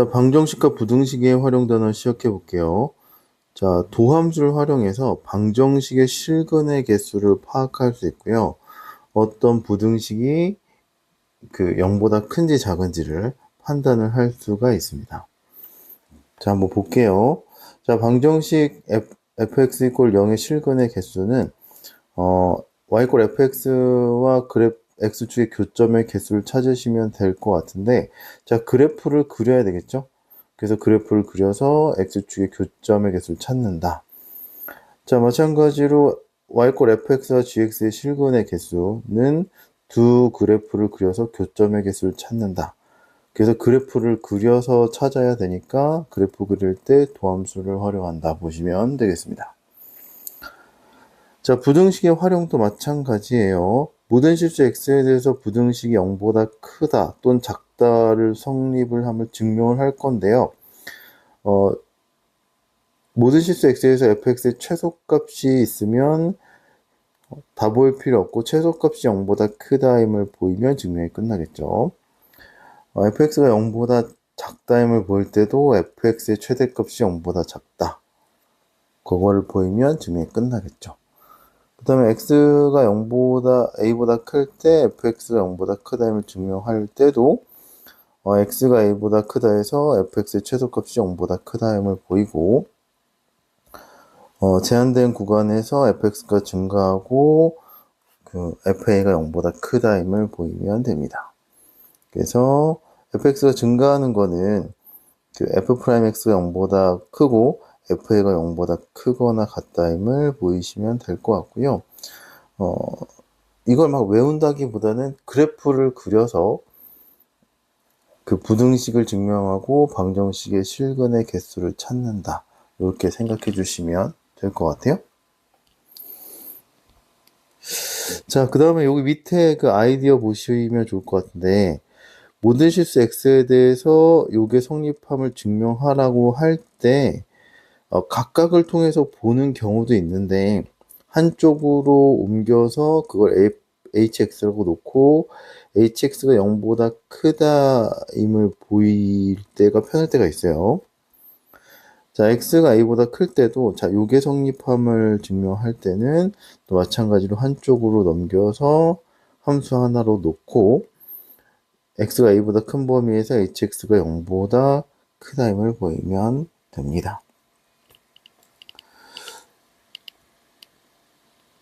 자, 방정식과 부등식의 활용 단어 시작해 볼게요. 자, 도함수를 활용해서 방정식의 실근의 개수를 파악할 수 있고요. 어떤 부등식이 그 0보다 큰지 작은지를 판단을 할 수가 있습니다. 자, 한번 볼게요. 자, 방정식 f, fx 이꼴 0의 실근의 개수는 어, y 이꼴 fx와 그래프 x축의 교점의 개수를 찾으시면 될 것 같은데 자, 그래프를 그려야 되겠죠? 그래서 그래프를 그려서 x축의 교점의 개수를 찾는다. 자, 마찬가지로 y꼴 fx와 gx의 실근의 개수는 두 그래프를 그려서 교점의 개수를 찾는다. 그래서 그래프를 그려서 찾아야 되니까 그래프 그릴 때 도함수를 활용한다 보시면 되겠습니다. 자, 부등식의 활용도 마찬가지예요. 모든 실수 x에 대해서 부등식이 0보다 크다 또는 작다를 성립을 함을 증명을 할 건데요. 어, 모든 실수 x에서 fx의 최소값이 있으면 다 보일 필요 없고 최소값이 0보다 크다임을 보이면 증명이 끝나겠죠. 어, fx가 0보다 작다임을 보일 때도 fx의 최대값이 0보다 작다. 그거를 보이면 증명이 끝나겠죠. 그 다음에 x가 0보다 a보다 클 때 fx가 0보다 크다임을 증명할 때도 어, x가 a보다 크다 해서 fx의 최소값이 0보다 크다임을 보이고 어, 제한된 구간에서 fx가 증가하고 그 fa가 0보다 크다임을 보이면 됩니다. 그래서 fx가 증가하는 거는 그 f'x가 0보다 크고 fa가 0보다 크거나 같다임을 보이시면 될 것 같고요. 어, 이걸 막 외운다기보다는 그래프를 그려서 그 부등식을 증명하고 방정식의 실근의 개수를 찾는다. 이렇게 생각해 주시면 될 것 같아요. 자, 그 다음에 여기 밑에 그 아이디어 보시면 좋을 것 같은데, 모든 실수 X에 대해서 요게 성립함을 증명하라고 할 때, 어, 각각을 통해서 보는 경우도 있는데, 한쪽으로 옮겨서 그걸 hx라고 놓고, hx가 0보다 크다임을 보일 때가 편할 때가 있어요. 자, x가 a보다 클 때도 자, 요게 성립함을 증명할 때는 또 마찬가지로 한쪽으로 넘겨서 함수 하나로 놓고 x가 a보다 큰 범위에서 hx가 0보다 크다임을 보이면 됩니다.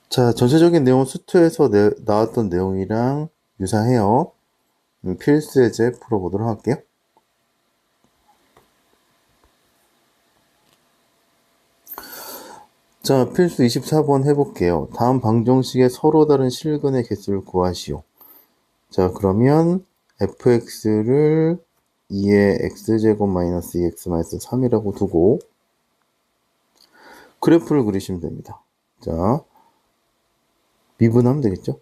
자, 전체적인 내용은 수트에서 내, 나왔던 내용이랑 유사해요. 음, 필수 예제 풀어보도록 할게요. 자, 필수 24번 해볼게요. 다음 방정식의 서로 다른 실근의 개수를 구하시오. 자, 그러면 fx를 2의 x제곱 마이너스 2x 마이너스 3이라고 두고 그래프를 그리시면 됩니다. 자, 미분하면 되겠죠?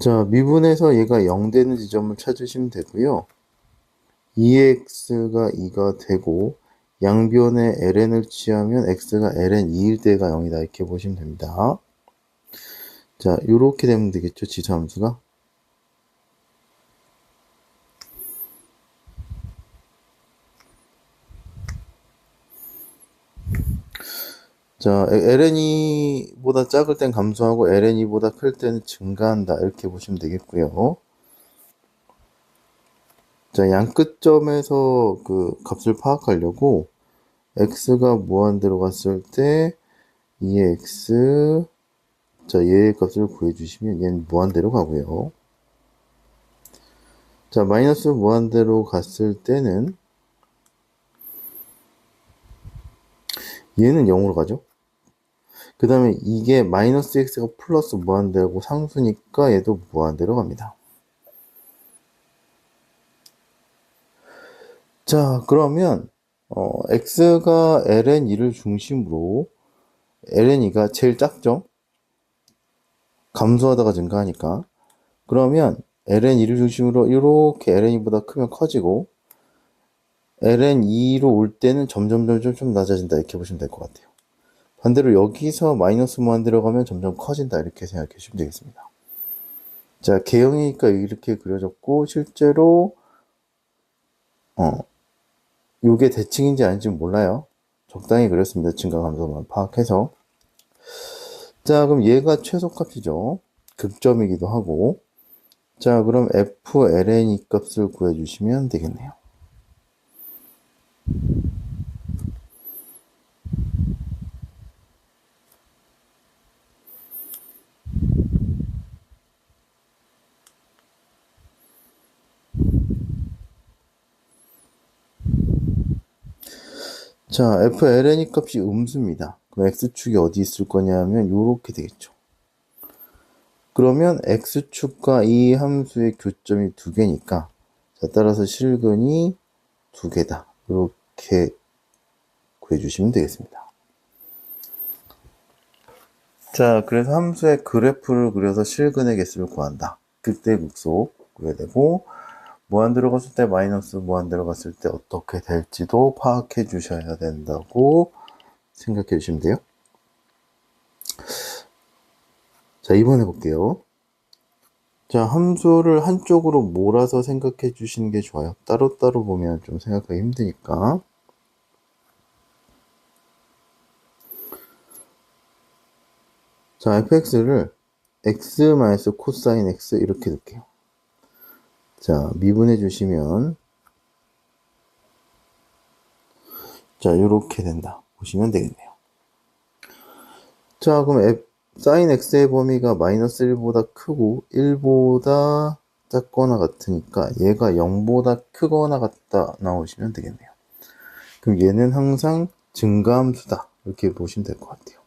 자, 미분해서 얘가 0 되는 지점을 찾으시면 되고요. 2x가 2가 되고 양변에 ln을 취하면 x가 ln 2일 때가 0이다 이렇게 보시면 됩니다. 자, 이렇게 되면 되겠죠, 지수함수가. 자, ln이보다 작을 땐 감소하고 ln이보다 클 때는 증가한다. 이렇게 보시면 되겠고요. 자, 양 끝점에서 그 값을 파악하려고 x가 무한대로 갔을 때 2x 자, 얘의 값을 구해 주시면 얘는 무한대로 가고요. 자, 마이너스 무한대로 갔을 때는 얘는 0으로 가죠. 그 다음에 이게 마이너스 x가 플러스 무한대고 상수니까 얘도 무한대로 갑니다. 자, 그러면 어, x가 ln2를 중심으로 ln2가 제일 작죠? 감소하다가 증가하니까. 그러면 ln2를 중심으로 이렇게 ln2보다 크면 커지고 ln2로 올 때는 점점 점점 좀 낮아진다 이렇게 보시면 될 것 같아요. 반대로 여기서 마이너스 무한 들어가면 점점 커진다 이렇게 생각해 주시면 되겠습니다. 자, 개형이니까 이렇게 그려졌고, 실제로, 어, 요게 대칭인지 아닌지 몰라요. 적당히 그렸습니다. 증가 감소만 파악해서. 자, 그럼 얘가 최소값이죠. 극점이기도 하고. 자, 그럼 FLN 값을 구해주시면 되겠네요. 자, FLN 값이 음수입니다. 그럼 X축이 어디 있을 거냐면 이렇게 되겠죠. 그러면 X축과 이 함수의 교점이 두 개니까 자, 따라서 실근이 두 개다. 이렇게 구해주시면 되겠습니다. 자, 그래서 함수의 그래프를 그려서 실근의 개수를 구한다. 그때 극소 구해야 되고 무한 들어갔을 때 마이너스 무한 들어갔을 때 어떻게 될지도 파악해 주셔야 된다고 생각해 주시면 돼요. 자, 2번 해볼게요. 자, 함수를 한쪽으로 몰아서 생각해 주시는 게 좋아요. 따로따로 보면 좀 생각하기 힘드니까. 자, fx를 x 마이너스 코사인 x 이렇게 넣을게요. 자, 미분해 주시면 자, 이렇게 된다. 보시면 되겠네요. 자, 그럼 f, sin x의 범위가 마이너스 1보다 크고 1보다 작거나 같으니까 얘가 0보다 크거나 같다 나오시면 되겠네요. 그럼 얘는 항상 증가함수다. 이렇게 보시면 될 것 같아요.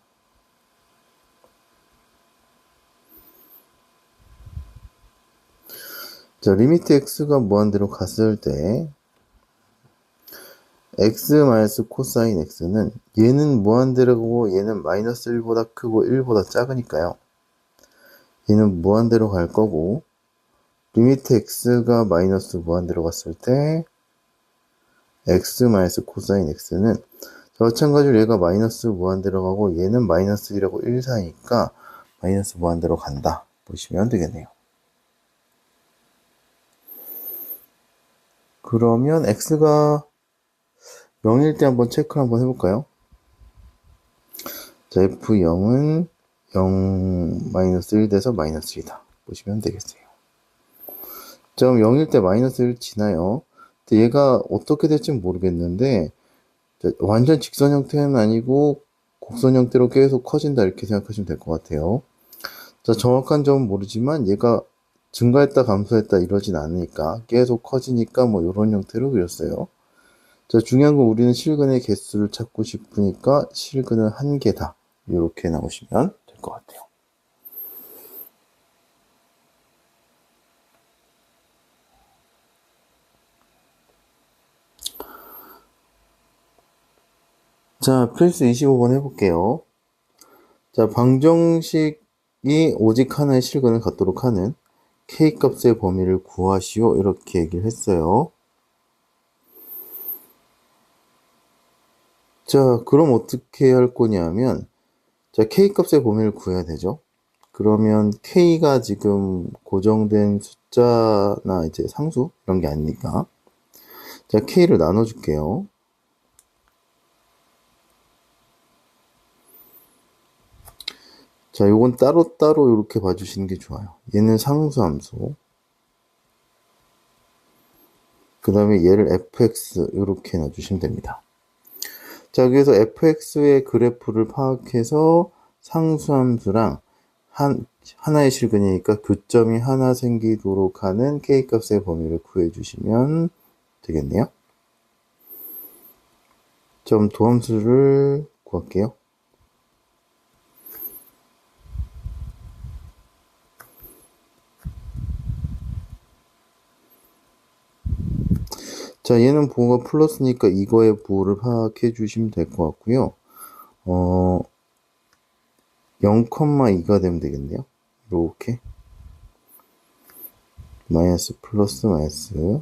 자, 리미트 x가 무한대로 갔을 때 x 마이너스 코사인 x는 얘는 무한대로고 얘는 마이너스 1보다 크고 1보다 작으니까요. 얘는 무한대로 갈 거고 리미트 x가 마이너스 무한대로 갔을 때 x 마이너스 코사인 x는 마찬가지로 얘가 마이너스 무한대로 가고 얘는 마이너스 1하고 1 사이니까 마이너스 무한대로 간다 보시면 되겠네요. 그러면 x가 0일 때 한번 체크 한번 해볼까요? 자, f0은 0 마이너스 1 돼서 마이너스 1이다. 보시면 되겠어요. 자, 그럼 0일 때 마이너스 1 지나요. 근데 얘가 어떻게 될지 모르겠는데, 완전 직선 형태는 아니고, 곡선 형태로 계속 커진다. 이렇게 생각하시면 될 것 같아요. 자, 정확한 점은 모르지만, 얘가 증가했다, 감소했다 이러진 않으니까, 계속 커지니까 뭐, 이런 형태로 그렸어요. 자, 중요한 건 우리는 실근의 개수를 찾고 싶으니까 실근은 한 개다. 이렇게 나오시면 될 것 같아요. 자, 플스 25번 해볼게요. 자, 방정식이 오직 하나의 실근을 갖도록 하는 K값의 범위를 구하시오. 이렇게 얘기를 했어요. 자, 그럼 어떻게 할 거냐면, 자, K값의 범위를 구해야 되죠. 그러면 K가 지금 고정된 숫자나 이제 상수? 이런 게 아니니까. 자, K를 나눠줄게요. 자, 요건 따로따로 이렇게 봐주시는 게 좋아요. 얘는 상수함수. 그 다음에 얘를 fx 이렇게 놔주시면 됩니다. 자, 여기서 fx의 그래프를 파악해서 상수함수랑 한, 하나의 실근이니까 교점이 하나 생기도록 하는 k값의 범위를 구해주시면 되겠네요. 점 도함수를 구할게요. 자, 얘는 부호가 플러스니까 이거의 부호를 파악해 주시면 될 것 같고요. 어, 0,2가 되면 되겠네요. 이렇게. 마이너스 플러스 마이너스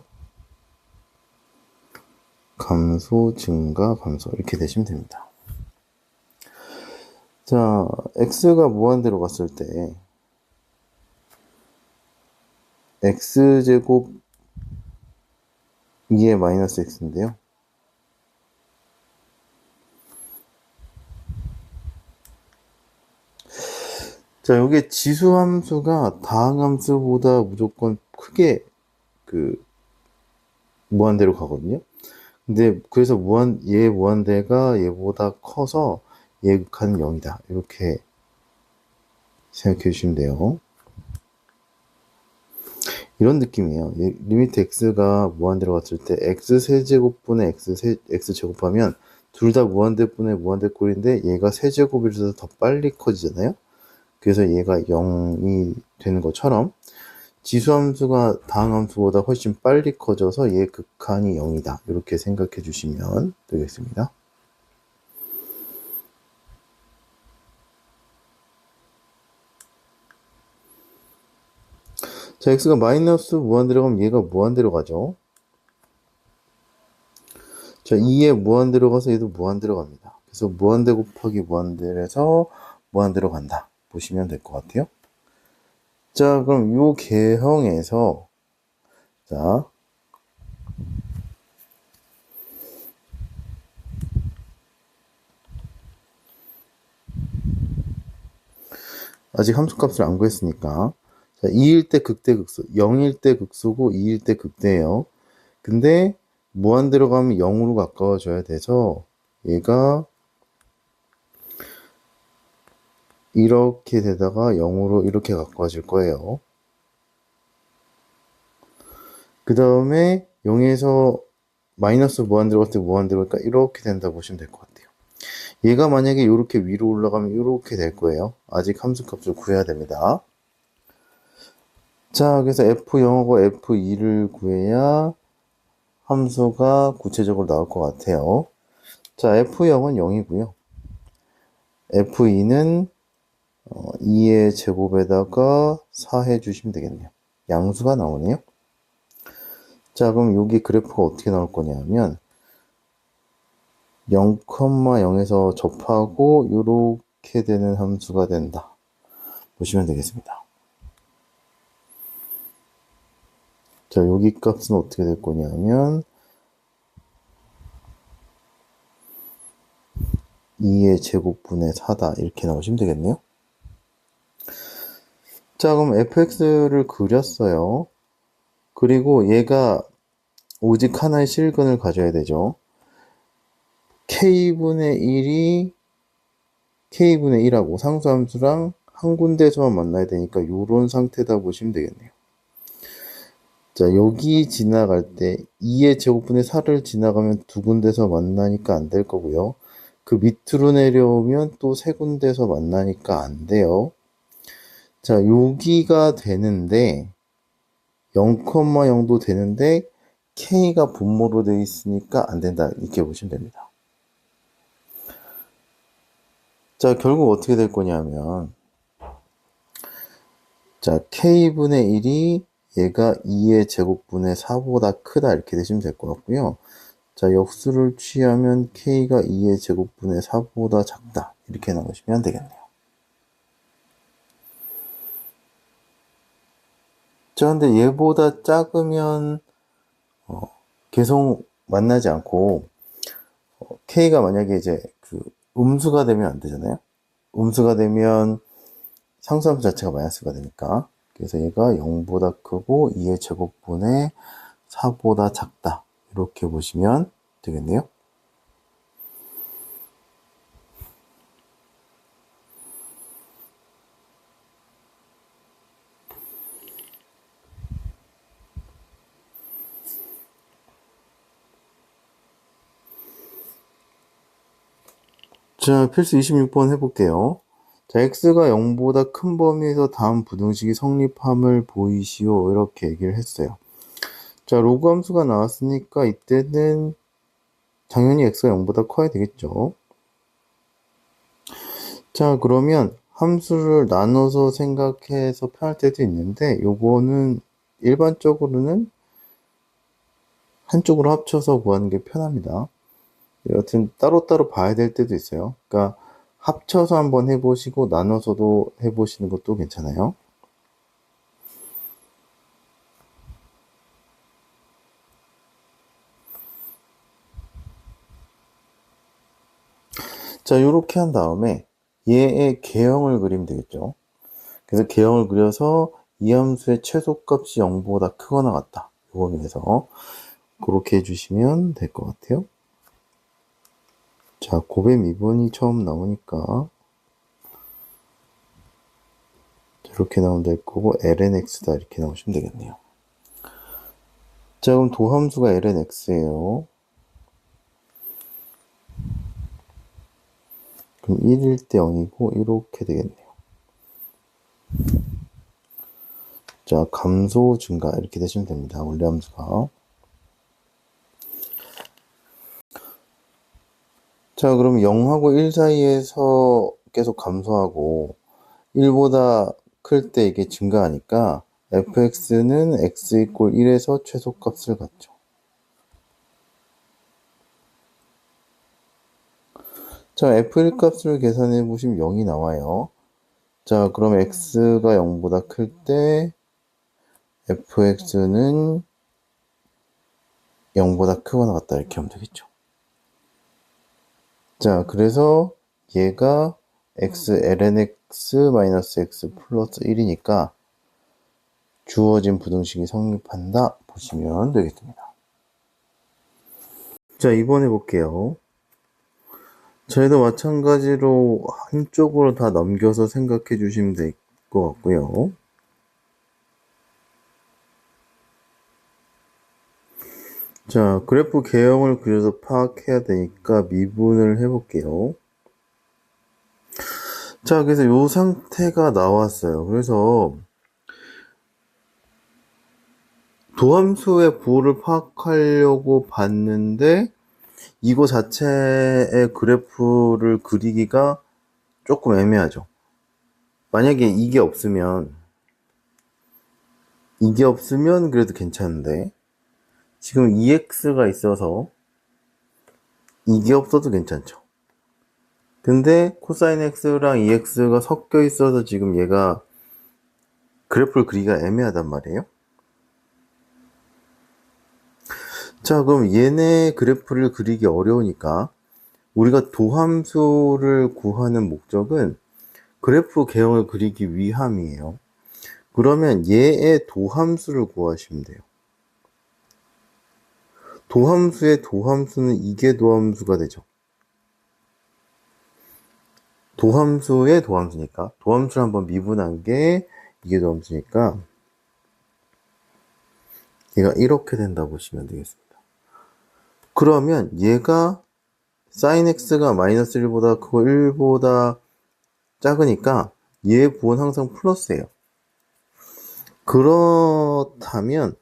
감소 증가 감소 이렇게 되시면 됩니다. 자, x가 무한대로 갔을 때 x제곱 2의 마이너스 x인데요. 자, 여기 지수 함수가 다항 함수보다 무조건 크게 그 무한대로 가거든요. 근데 그래서 무한 얘 무한대가 얘보다 커서 얘 극한은 0이다. 이렇게 생각해 주시면 돼요. 이런 느낌이에요. 얘, 리미트 x가 무한대로 갔을 때 x 세제곱분의 x 세, x 제곱하면 둘 다 무한대분의 무한대꼴인데 얘가 세제곱이라서 더 빨리 커지잖아요. 그래서 얘가 0이 되는 것처럼 지수함수가 다항함수보다 훨씬 빨리 커져서 얘 극한이 0이다. 이렇게 생각해 주시면 되겠습니다. 자, x가 마이너스 무한대로 가면 얘가 무한대로 가죠. 자, 2에 무한대로 가서 얘도 무한대로 갑니다. 그래서 무한대 곱하기 무한대에서 무한대로 간다. 보시면 될 것 같아요. 자, 그럼 요 개형에서 자 아직 함수값을 안 구했으니까 자, 2일 때 극대 극소, 0일 때 극소고 2일 때 극대예요. 근데 무한대로 가면 0으로 가까워져야 돼서 얘가 이렇게 되다가 0으로 이렇게 가까워질 거예요. 그 다음에 0에서 마이너스 무한대로 갔을 때 무한대로 그러니까 이렇게 된다 보시면 될 것 같아요. 얘가 만약에 이렇게 위로 올라가면 이렇게 될 거예요. 아직 함수값을 구해야 됩니다. 자, 그래서 F0하고 F2를 구해야 함수가 구체적으로 나올 것 같아요. 자, F0은 0이고요. F2는 2의 제곱에다가 4 해주시면 되겠네요. 양수가 나오네요. 자, 그럼 여기 그래프가 어떻게 나올 거냐면 0,0에서 접하고 이렇게 되는 함수가 된다. 보시면 되겠습니다. 자, 여기 값은 어떻게 될 거냐면 2의 제곱분의 4다. 이렇게 나오시면 되겠네요. 자, 그럼 fx를 그렸어요. 그리고 얘가 오직 하나의 실근을 가져야 되죠. k분의 1이 k분의 1하고 상수함수랑 한 군데에서만 만나야 되니까 이런 상태다 보시면 되겠네요. 자, 여기 지나갈 때 2의 제곱분의 4를 지나가면 두 군데서 만나니까 안 될 거고요. 그 밑으로 내려오면 또 세 군데서 만나니까 안 돼요. 자, 여기가 되는데 0,0도 되는데 k가 분모로 되어 있으니까 안 된다. 이렇게 보시면 됩니다. 자, 결국 어떻게 될 거냐면 자, k분의 1이 얘가 2의 제곱분의 4보다 크다 이렇게 되시면 될 것 같고요. 자, 역수를 취하면 k가 2의 제곱분의 4보다 작다 이렇게 나오시면 되겠네요. 자, 근데 얘보다 작으면 어, 계속 만나지 않고 어, k가 만약에 이제 그 음수가 되면 안 되잖아요. 음수가 되면 상수함수 자체가 마이너스가 되니까 그래서 얘가 0보다 크고 2의 제곱분의 4보다 작다 이렇게 보시면 되겠네요. 자, 필수 26번 해볼게요. 자, x가 0보다 큰 범위에서 다음 부등식이 성립함을 보이시오. 이렇게 얘기를 했어요. 자, 로그 함수가 나왔으니까 이때는 당연히 x가 0보다 커야 되겠죠. 자, 그러면 함수를 나눠서 생각해서 표현할 때도 있는데 요거는 일반적으로는 한쪽으로 합쳐서 구하는 게 편합니다. 여튼 따로따로 봐야 될 때도 있어요. 그러니까 합쳐서 한번 해보시고 나눠서도 해보시는 것도 괜찮아요. 자, 이렇게 한 다음에 얘의 개형을 그리면 되겠죠. 그래서 개형을 그려서 이함수의 최소값이 0보다 크거나 같다. 요거에 대해서 그렇게 해주시면 될 것 같아요. 자, 고배 미분이 처음 나오니까 이렇게 나오면 될 거고 lnx다 이렇게 나오시면 되겠네요. 자, 그럼 도함수가 lnx예요. 그럼 1일 때 0이고 이렇게 되겠네요. 자, 감소 증가 이렇게 되시면 됩니다. 원래 함수가. 자, 그럼 0하고 1 사이에서 계속 감소하고 1보다 클 때 이게 증가하니까 fx는 x 이꼴 1에서 최소값을 갖죠. 자, f1 값을 계산해 보시면 0이 나와요. 자, 그럼 x가 0보다 클 때 fx는 0보다 크거나 같다 이렇게 하면 되겠죠. 자, 그래서 얘가 x ln x 마이너스 x 플러스 1이니까 주어진 부등식이 성립한다 보시면 되겠습니다. 자, 이번에 볼게요. 저희도 마찬가지로 한쪽으로 다 넘겨서 생각해 주시면 될 것 같고요. 자, 그래프 개형을 그려서 파악해야 되니까 미분을 해볼게요. 자, 그래서 이 상태가 나왔어요. 그래서 도함수의 부호를 파악하려고 봤는데 이거 자체의 그래프를 그리기가 조금 애매하죠. 만약에 이게 없으면 이게 없으면 그래도 괜찮은데 지금 EX가 있어서 이게 없어도 괜찮죠. 근데 코사인 X랑 EX가 섞여 있어서 지금 얘가 그래프를 그리기가 애매하단 말이에요. 자, 그럼 얘네 그래프를 그리기 어려우니까 우리가 도함수를 구하는 목적은 그래프 개형을 그리기 위함이에요. 그러면 얘의 도함수를 구하시면 돼요. 도함수의 도함수는 이게 도함수가 되죠. 도함수의 도함수니까 도함수를 한번 미분한 게 이게 도함수니까 얘가 이렇게 된다 보시면 되겠습니다. 그러면 얘가 sin x가 마이너스 1보다 크고 1보다 작으니까 얘 부호는 항상 플러스예요. 그렇다면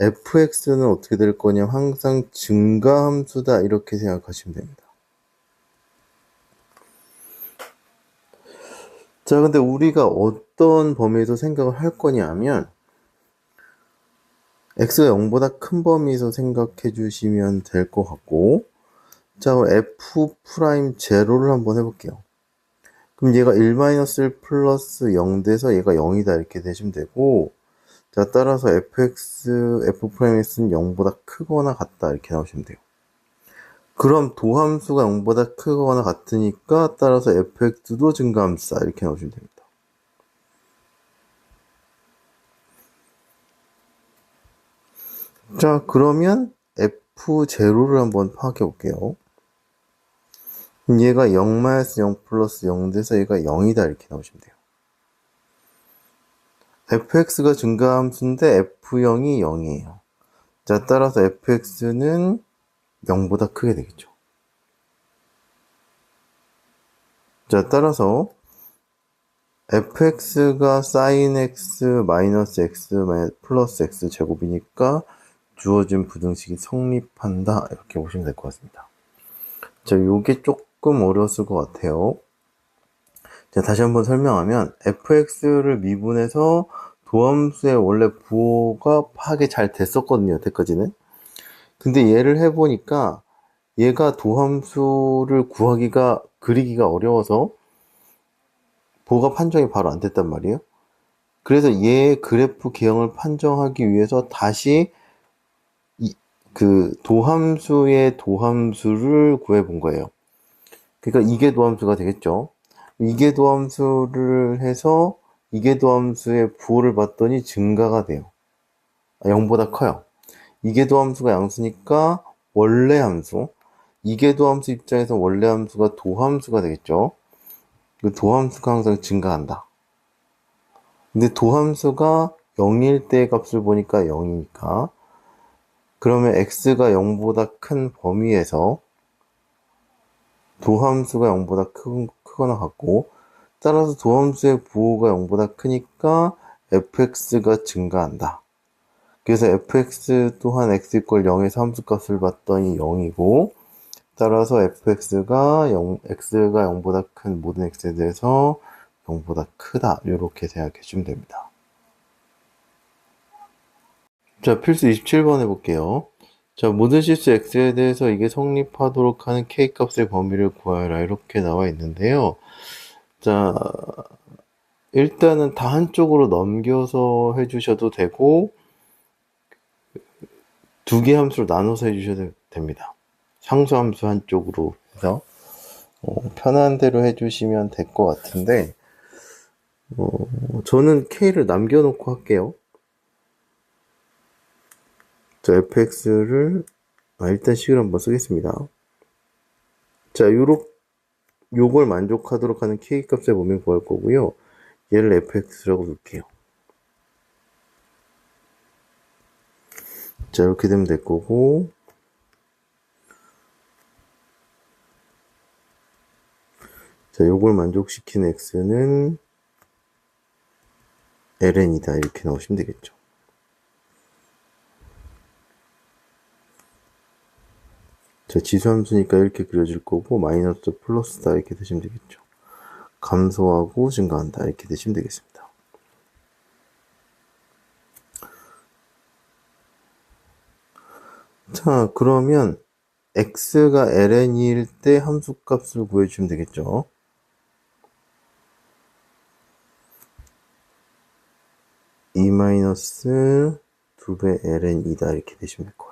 fx는 어떻게 될 거냐면 항상 증가 함수다 이렇게 생각하시면 됩니다. 자, 근데 우리가 어떤 범위에서 생각을 할 거냐 하면 x가 0보다 큰 범위에서 생각해 주시면 될 것 같고 자, 그럼 f 프라임 제로를 한번 해볼게요. 그럼 얘가 1-1 플러스 0 돼서 얘가 0이다 이렇게 되시면 되고 자, 따라서 fx, f'x는 0보다 크거나 같다 이렇게 나오시면 돼요. 그럼 도함수가 0보다 크거나 같으니까 따라서 fx도 증가함수다 이렇게 나오시면 됩니다. 자, 그러면 f0를 한번 파악해 볼게요. 얘가 0-0 플러스 0 돼서 얘가 0이다 이렇게 나오시면 돼요. Fx가 증가함수인데 f0이 0이에요. 자, 따라서 fx는 0보다 크게 되겠죠. 자, 따라서 fx가 sin x 마이너스 x 플러스 x 제곱이니까 주어진 부등식이 성립한다. 이렇게 보시면 될 것 같습니다. 자, 요게 조금 어려웠을 것 같아요. 자, 다시 한번 설명하면 fx를 미분해서 도함수의 원래 부호가 파악이 잘 됐었거든요. 여태까지는. 근데 얘를 해보니까 얘가 도함수를 구하기가 그리기가 어려워서 부호가 판정이 바로 안 됐단 말이에요. 그래서 얘 그래프 개형을 판정하기 위해서 다시 이, 그 도함수의 도함수를 구해 본 거예요. 그러니까 이계도함수가 되겠죠. 이계도 함수를 해서 이계도 함수의 부호를 봤더니 증가가 돼요. 아, 0보다 커요. 이계도 함수가 양수니까 원래 함수. 이계도 함수 입장에서 원래 함수가 도함수가 되겠죠. 그 도함수가 항상 증가한다. 근데 도함수가 0일 때 값을 보니까 0이니까 그러면 x가 0보다 큰 범위에서 도함수가 0보다 크, 크거나 같고 따라서 도함수의 부호가 0보다 크니까 fx가 증가한다. 그래서 fx 또한 x 이퀄 0에서 함수값을 봤더니 0이고 따라서 fx가 0, x가 0보다 큰 모든 x에 대해서 0보다 크다. 이렇게 생각해 주면 됩니다. 자, 필수 27번 해볼게요. 자, 모든 실수 x에 대해서 이게 성립하도록 하는 k 값의 범위를 구하라. 이렇게 나와 있는데요. 자, 일단은 다 한쪽으로 넘겨서 해주셔도 되고, 두 개 함수로 나눠서 해주셔도 됩니다. 상수함수 한쪽으로 해서, 어, 편한 대로 해주시면 될 것 같은데, 어, 저는 k를 남겨놓고 할게요. 자, fx를, 아, 일단 식을 한번 쓰겠습니다. 자, 요렇, 요걸 만족하도록 하는 k 값의 범위 구할 거고요. 얘를 fx라고 놓을게요. 자, 이렇게 되면 될 거고, 자, 요걸 만족시키는 x는 ln이다. 이렇게 나오시면 되겠죠. 자, 지수함수니까 이렇게 그려질 거고, 마이너스 플러스다. 이렇게 되시면 되겠죠. 감소하고 증가한다. 이렇게 되시면 되겠습니다. 자, 그러면 x가 ln일 때 함수값을 구해주면 되겠죠. e 마이너스 2배 ln이다. 이렇게 되시면 될것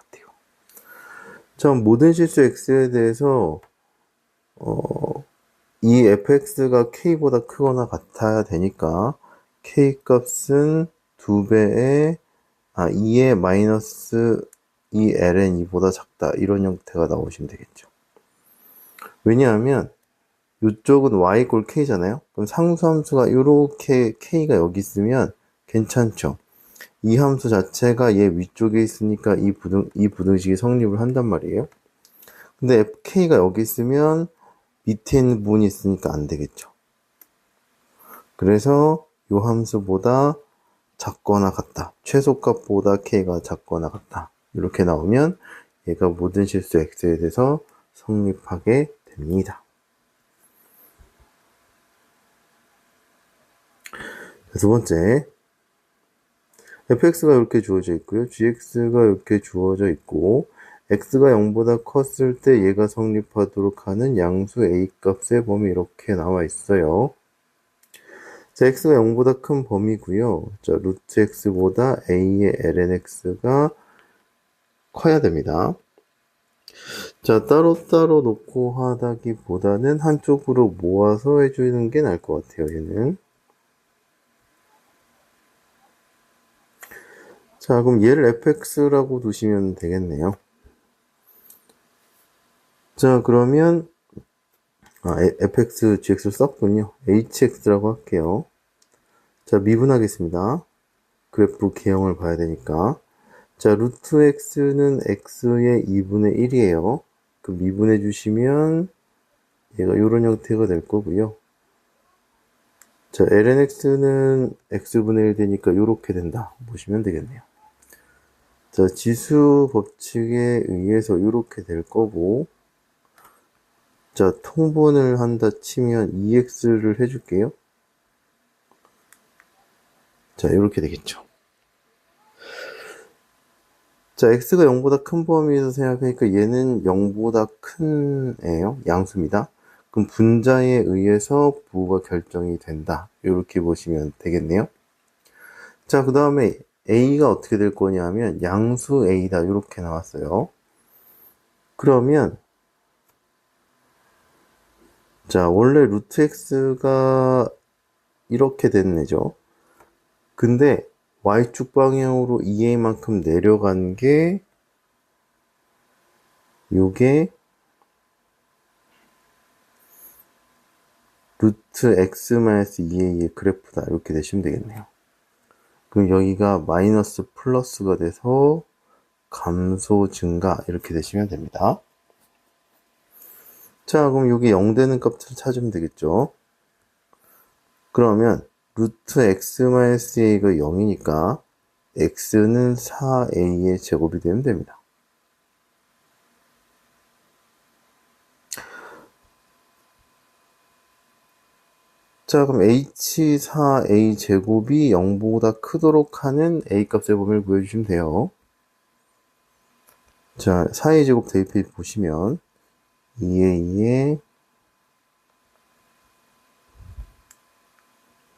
자, 모든 실수 x에 대해서 어, 이 fx가 k보다 크거나 같아야 되니까 k 값은 2배의 아, 2의 마이너스 2 ln 2보다 작다. 이런 형태가 나오시면 되겠죠. 왜냐하면 이쪽은 y 이꼴 k잖아요. 그럼 상수함수가 이렇게 k가 여기 있으면 괜찮죠. 이 함수 자체가 얘 위쪽에 있으니까 이 부등, 이 부등식이 성립을 한단 말이에요. 근데 k가 여기 있으면 밑에 있는 부분이 있으니까 안 되겠죠. 그래서 이 함수보다 작거나 같다. 최소값보다 k가 작거나 같다. 이렇게 나오면 얘가 모든 실수 x에 대해서 성립하게 됩니다. 두 번째, fx가 이렇게 주어져 있고요. gx가 이렇게 주어져 있고 x가 0보다 컸을 때 얘가 성립하도록 하는 양수 a 값의 범위 이렇게 나와 있어요. 자, x가 0보다 큰 범위고요. 자, 루트 x보다 a의 lnx가 커야 됩니다. 자, 따로따로 놓고 하다기보다는 한쪽으로 모아서 해주는 게 나을 것 같아요, 얘는. 자, 그럼 얘를 fx라고 두시면 되겠네요. 자, 그러면, 아, fx, gx를 썼군요. hx라고 할게요. 자, 미분하겠습니다. 그래프 개형을 봐야 되니까. 자, 루트 x는 x의 2분의 1이에요. 그 미분해 주시면 얘가 이런 형태가 될 거고요. 자, lnx는 x분의 1 되니까 이렇게 된다. 보시면 되겠네요. 자, 지수 법칙에 의해서 이렇게 될 거고, 자, 통분을 한다 치면 2x를 해줄게요. 자, 이렇게 되겠죠. 자, x가 0보다 큰 범위에서 생각하니까 얘는 0보다 큰 애요. 양수입니다. 그럼 분자에 의해서 부호가 결정이 된다. 이렇게 보시면 되겠네요. 자, 그 다음에 a가 어떻게 될 거냐면 양수 a다 이렇게 나왔어요. 그러면 자, 원래 루트 x가 이렇게 애죠. 근데 y축 방향으로 2a만큼 내려간 게 요게 루트 x-2a의 그래프다. 이렇게 되시면 되겠네요. 그럼 여기가 마이너스 플러스가 돼서 감소 증가 이렇게 되시면 됩니다. 자, 그럼 여기 0 되는 값을 찾으면 되겠죠. 그러면 루트 x-a가 0이니까 x는 4a의 제곱이 되면 됩니다. 자, 그럼 h4a 제곱이 0보다 크도록 하는 a 값의 범위를 구해주시면 돼요. 자, 4a 제곱 대입해 보시면 2a에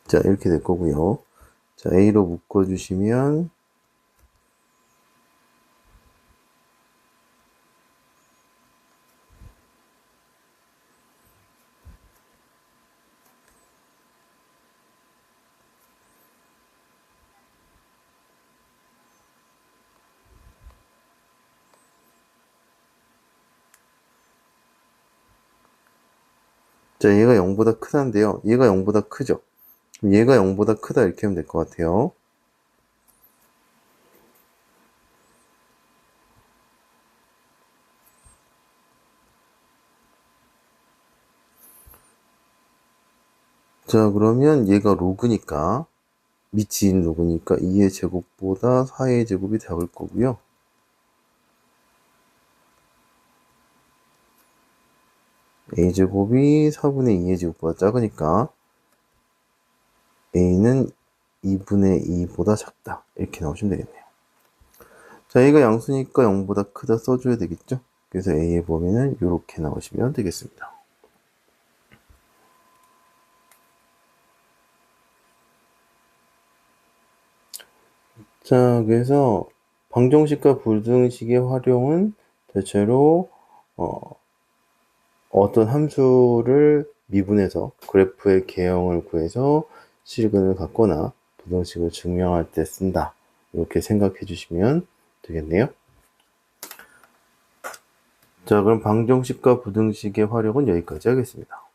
자, 이렇게 될 거고요. 자, a로 묶어주시면 자, 얘가 0보다 크다인데요. 얘가 0보다 크죠? 얘가 0보다 크다 이렇게 하면 될 것 같아요. 자, 그러면 얘가 로그니까, 밑인 로그니까 2의 제곱보다 4의 제곱이 작을 거고요. A제곱이 4분의 2의 제곱보다 작으니까 a는 2분의 2보다 작다. 이렇게 나오시면 되겠네요. 자, a가 양수니까 0보다 크다 써줘야 되겠죠? 그래서 a의 범위는 이렇게 나오시면 되겠습니다. 자, 그래서 방정식과 불등식의 활용은 대체로 어, 어떤 함수를 미분해서 그래프의 개형을 구해서 실근을 갖거나 부등식을 증명할 때 쓴다. 이렇게 생각해 주시면 되겠네요. 자, 그럼 방정식과 부등식의 활용은 여기까지 하겠습니다.